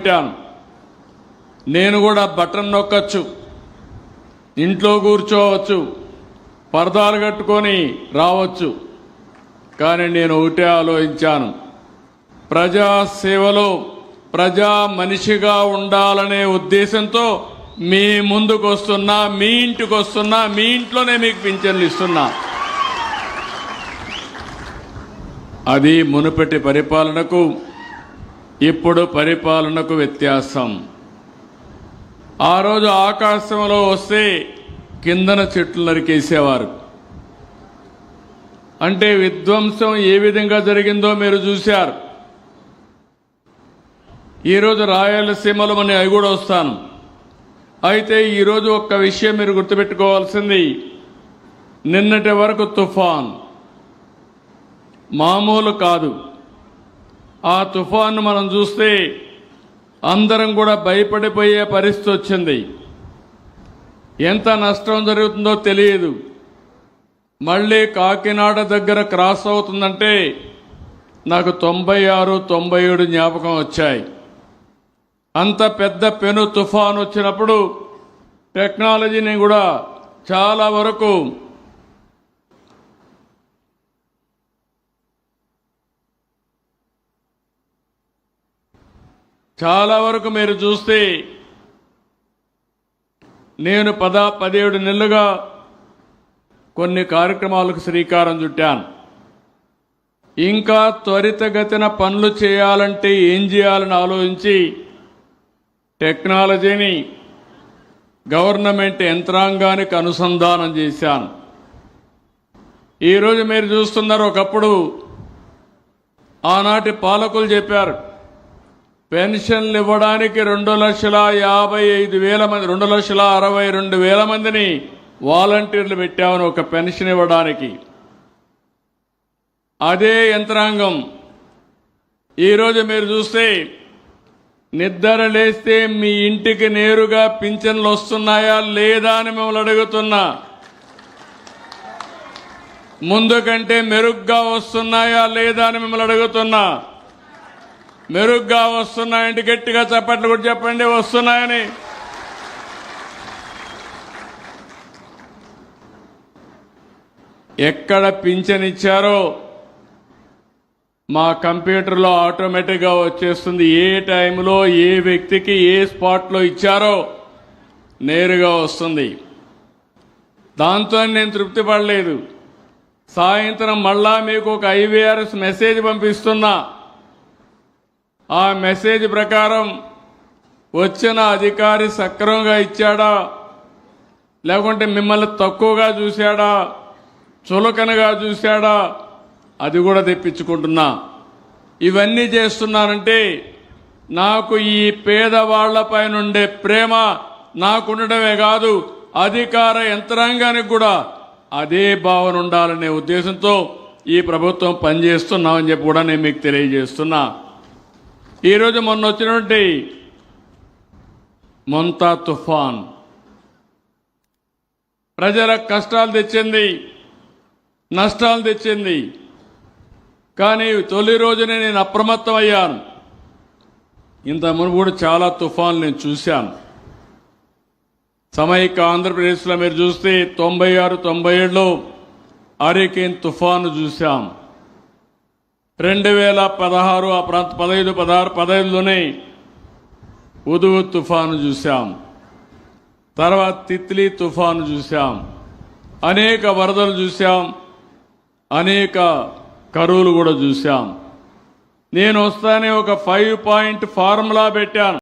పెట్టాను. నేను కూడా బటన్ నొక్కచ్చు ఇంట్లో కూర్చోవచ్చు పరదాలు కట్టుకొని రావచ్చు. కానీ నేను ఒకటే ఆలోచించాను. ప్రజా సేవలో ప్రజా మనిషిగా ఉండాలనే ఉద్దేశంతో మీ ముందుకు వస్తున్నా మీ ఇంటికి వస్తున్నా మీ ఇంట్లోనే మీకు పింఛన్లు ఇస్తున్నా. అది మునుపటి పరిపాలనకు ఇప్పుడు పరిపాలనకు వ్యత్యాసం. ఆ రోజు ఆకాశంలో వస్తే కిందన చెట్లు నరికేసేవారు. అంటే విధ్వంసం ఏ విధంగా జరిగిందో మీరు చూశారు. ఈరోజు రాయలసీమలో మన అవి కూడా వస్తాను. అయితే ఈరోజు ఒక్క విషయం మీరు గుర్తుపెట్టుకోవాల్సింది. నిన్నటి వరకు తుఫాన్. మామూలు కాదు. ఆ తుఫాను మనం చూస్తే అందరం కూడా భయపడిపోయే పరిస్థితి వచ్చింది. ఎంత నష్టం జరుగుతుందో తెలియదు. మళ్ళీ కాకినాడ దగ్గర క్రాస్ అవుతుందంటే నాకు తొంభై ఆరు తొంభై ఏడు జ్ఞాపకం వచ్చాయి. అంత పెద్ద పెను తుఫాను వచ్చినప్పుడు టెక్నాలజీని కూడా చాలా వరకు చాలా వరకు మీరు చూస్తే నేను పద పదిహేడు నెలలుగా కొన్ని కార్యక్రమాలకు శ్రీకారం చుట్టాను. ఇంకా త్వరితగతిన పనులు చేయాలంటే ఏం చేయాలని ఆలోచించి టెక్నాలజీని గవర్నమెంట్ యంత్రాంగానికి అనుసంధానం చేశాను. ఈరోజు మీరు చూస్తున్నారు ఒకప్పుడు ఆనాటి పాలకులు చెప్పారు పెన్షన్లు ఇవ్వడానికి రెండు లక్షల యాభై ఐదు వేల మంది రెండు లక్షల అరవై రెండు వేల మందిని వాలంటీర్లు పెట్టామని ఒక పెన్షన్ ఇవ్వడానికి. అదే యంత్రాంగం. ఈరోజు మీరు చూస్తే నిద్ర లేస్తే మీ ఇంటికి నేరుగా పింఛన్లు వస్తున్నాయా లేదా అని మిమ్మల్ని అడుగుతున్నా. ముందు కంటే మెరుగ్గా వస్తున్నాయా లేదా అని మిమ్మల్ని అడుగుతున్నా. మెరుగ్గా వస్తున్నాయంటే గట్టిగా చప్పట్లు కూడా చెప్పండి వస్తున్నాయని. ఎక్కడ పింఛన్ ఇచ్చారో మా కంప్యూటర్లో ఆటోమేటిక్గా వచ్చేస్తుంది. ఏ టైంలో ఏ వ్యక్తికి ఏ స్పాట్లో ఇచ్చారో నేరుగా వస్తుంది. దాంతో నేను తృప్తి పడలేదు. సాయంత్రం మళ్ళా మీకు ఒక ఐవీఆర్ఎస్ మెసేజ్ పంపిస్తున్నా. ఆ మెసేజ్ ప్రకారం వచ్చిన అధికారి సక్రమంగా ఇచ్చాడా? లేకుంటే మిమ్మల్ని తక్కువగా చూశాడా? చులకనగా చూశాడా? అది కూడా తెప్పించుకుంటున్నా. ఇవన్నీ చేస్తున్నానంటే నాకు ఈ పేదవాళ్ళపైన ఉండే ప్రేమ నాకుండడమే కాదు అధికార యంత్రాంగానికి కూడా అదే భావన ఉండాలనే ఉద్దేశంతో ఈ ప్రభుత్వం పనిచేస్తున్నామని చెప్పి కూడా నేను మీకు తెలియజేస్తున్నా. ఈరోజు మొన్న వచ్చినటువంటి మొంతా తుఫాన్. ప్రజల కష్టాలు తెచ్చింది నష్టాలు తెచ్చింది. కానీ తొలి రోజునే నేను అప్రమత్తం అయ్యాను ఇంత మునుపు చాలా తుఫాన్లు నేను చూశాను. సమైక ఆంధ్రప్రదేశ్లో మీరు చూస్తే తొంభై ఆరు తొంభై ఏడులో అరికేన్ తుఫాను చూశాం. రెండు వేల పదహారు ఆ ప్రాంత పదహైదు పదహారు పదహైదులోనే ఉదువు తుఫాను చూసాం తర్వాత తిత్లీ తుఫాను చూసాం అనేక వరదలు చూశాం. అనేక కరువులు కూడా చూసాం నేను వస్తానే ఒక ఫైవ్ పాయింట్ ఫార్ములా పెట్టాను.